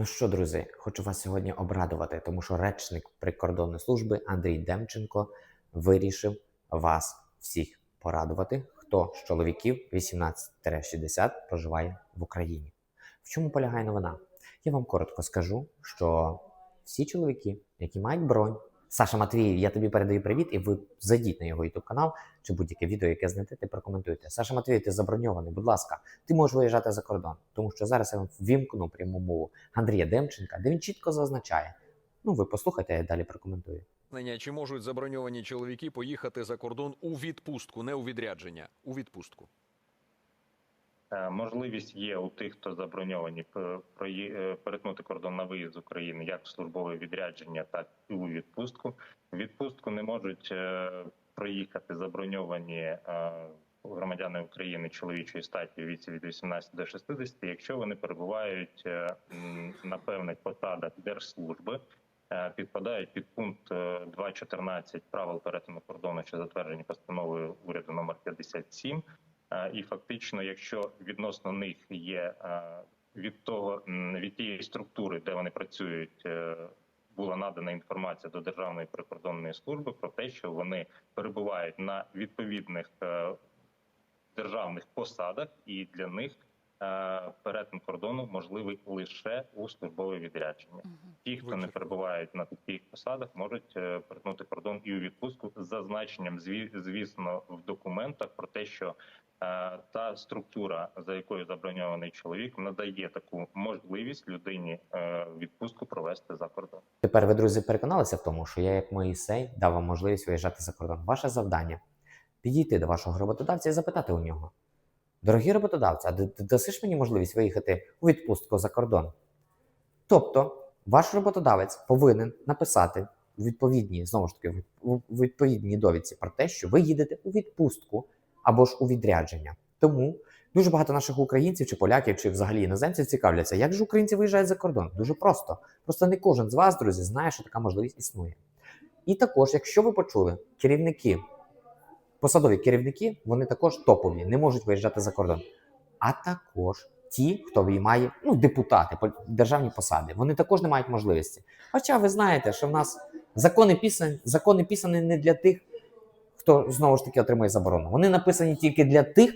Ну що, друзі, хочу вас сьогодні обрадувати, тому що речник прикордонної служби Андрій Демченко вирішив вас всіх порадувати, хто з чоловіків 18-60 проживає в Україні. В чому полягає новина? Я вам коротко скажу, що всі чоловіки, які мають бронь, Саша Матвіїв, я тобі передаю привіт, і ви зайдіть на його YouTube канал чи будь-яке відео, яке знайдете, прокоментуйте. Саша Матвіїв, ти заброньований, будь ласка, ти можеш виїжджати за кордон, тому що зараз я вам ввімкну пряму мову Андрія Демченка, де він чітко зазначає. Ну, ви послухайте, я далі прокоментую. Чи можуть заброньовані чоловіки поїхати за кордон у відпустку, не у відрядження, у відпустку? Е, Можливість є у тих, хто заброньовані п- е, перетнути кордон на виїзд з України як службове відрядження, так і у відпустку. В відпустку не можуть е, проїхати заброньовані е, громадяни України чоловічої статі віці від 18 до 60, якщо вони перебувають е, на певних посадах держслужби. е, Підпадають під пункт е, 2.14 правил перетину кордону, що затверджені постановою уряду номер 57, Е, І фактично, якщо відносно них є е, від того від тієї структури, де вони працюють, е, була надана інформація до Державної прикордонної служби про те, що вони перебувають на відповідних е, державних посадах, і для них е, перетин кордону можливий лише у службове відрядження. Ті, хто не перебувають на таких посадах, можуть е, перетнути кордон і у відпустку з зазначенням, зві- звісно, в документах про те, що е, та структура, за якою заброньований чоловік, надає таку можливість людині е, відпустку провести за кордон. Тепер ви, друзі, переконалися в тому, що я, як Моїсей, дав вам можливість виїжджати за кордон. Ваше завдання підійти до вашого роботодавця і запитати у нього: дорогі роботодавці, а дасиш мені можливість виїхати у відпустку за кордон? Тобто, ваш роботодавець повинен написати у відповідній, знову ж таки, в відповідній довідці про те, що ви їдете у відпустку або ж у відрядження. Тому дуже багато наших українців чи поляків, чи взагалі іноземців цікавляться, як же українці виїжджають за кордон? Дуже просто. Просто не кожен з вас, друзі, знає, що така можливість існує. І також, якщо ви почули, керівники, посадові керівники, вони також топові, не можуть виїжджати за кордон. А також ті, хто має ну, депутати, державні посади, вони також не мають можливості. Хоча ви знаєте, що в нас закони писані, закони писані не для тих, хто знову ж таки отримує заборону. Вони написані тільки для тих,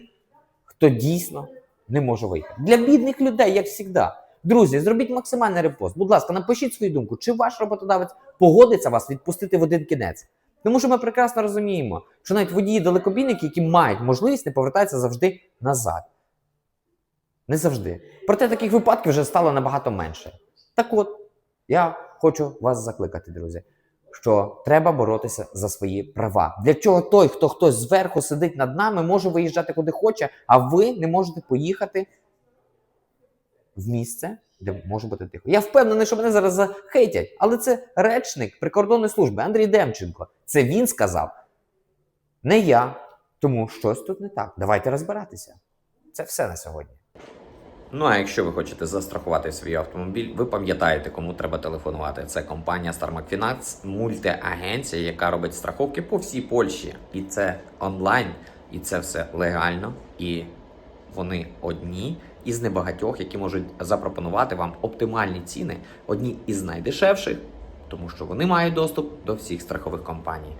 хто дійсно не може виїхати. Для бідних людей, як завжди. Друзі, зробіть максимальний репост. Будь ласка, напишіть свою думку, чи ваш роботодавець погодиться вас відпустити в один кінець. Тому що ми прекрасно розуміємо, що навіть водії далекобійники, які мають можливість, не повертаються завжди назад. Не завжди. Проте таких випадків вже стало набагато менше. Так от, я хочу вас закликати, друзі, що треба боротися за свої права. Для чого той, хто хтось зверху сидить над нами, може виїжджати куди хоче, а ви не можете поїхати в місце, де може бути тихо. Я впевнений, що мене зараз захейтять, але це речник прикордонної служби Андрій Демченко. Це він сказав. Не я. Тому щось тут не так. Давайте розбиратися. Це все на сьогодні. Ну а якщо ви хочете застрахувати свій автомобіль, ви пам'ятаєте, кому треба телефонувати. Це компанія Starmac Finance, мультиагенція, яка робить страховки по всій Польщі. І це онлайн, і це все легально. І вони одні із небагатьох, які можуть запропонувати вам оптимальні ціни, одні із найдешевших, тому що вони мають доступ до всіх страхових компаній.